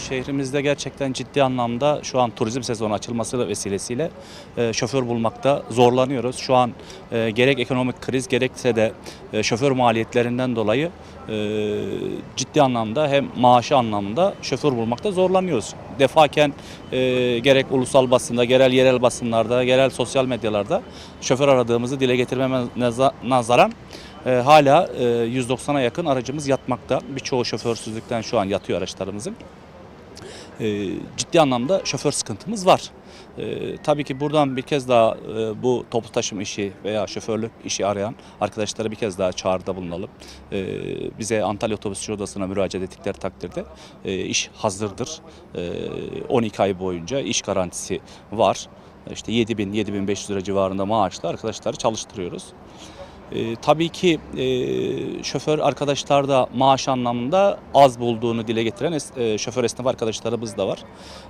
şehrimizde gerçekten ciddi anlamda şu an turizm sezonu açılması vesilesiyle e, şoför bulmakta zorlanıyoruz. Şu an e, gerek ekonomik kriz gerekse de e, şoför maliyetlerinden dolayı ciddi anlamda hem maaşı anlamda şoför bulmakta zorlanıyoruz. Defaken e, gerek ulusal basında, gerel yerel basınlarda, gerel sosyal medyalarda şoför aradığımızı dile getirmeme naza- nazaran e, hala e, 190'a yakın aracımız yatmakta. Birçoğu şoförsüzlükten şu an yatıyor araçlarımızın. E, ciddi anlamda şoför sıkıntımız var. E, tabii ki buradan bir kez daha e, bu toplu taşıma işi veya şoförlük işi arayan arkadaşlara bir kez daha çağrıda bulunalım. Bize Antalya Otobüsçü Odası'na müracaat ettikleri takdirde iş hazırdır. E, 12 ay boyunca iş garantisi var. İşte 7000 7500 lira civarında maaşla arkadaşları çalıştırıyoruz. E, tabii ki e, şoför arkadaşlar da maaş anlamında az bulduğunu dile getiren es- e, şoför esnaf arkadaşlarımız da var.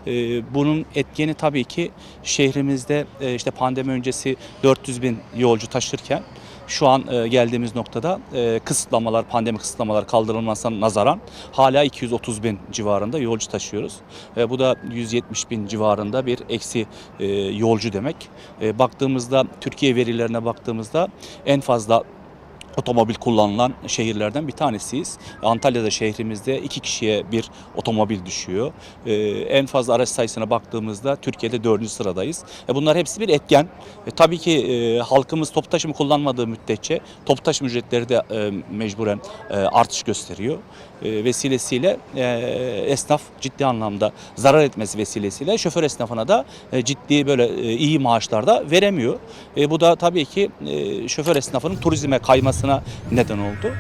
E, bunun etkeni tabii ki şehrimizde e, işte pandemi öncesi 400 bin yolcu taşırken şu an e, geldiğimiz noktada e, kısıtlamalar, pandemi kısıtlamalar kaldırılmasına nazaran hala 230 bin civarında yolcu taşıyoruz. E, bu da 170 bin civarında bir eksi yolcu demek. Baktığımızda Türkiye verilerine baktığımızda en fazla otomobil kullanılan şehirlerden bir tanesiyiz. Antalya'da şehrimizde iki kişiye bir otomobil düşüyor. Ee, en fazla araç sayısına baktığımızda Türkiye'de dördüncü sıradayız. E, bunlar hepsi bir etken. E, tabii ki e, halkımız toplu taşıma kullanmadığı müddetçe toplu taşıma ücretleri de e, mecburen e, artış gösteriyor. E, vesilesiyle e, esnaf ciddi anlamda zarar etmesi vesilesiyle şoför esnafına da e, ciddi böyle e, iyi maaşlar da veremiyor. E, bu da tabii ki e, şoför esnafının turizme kaymasına neden oldu.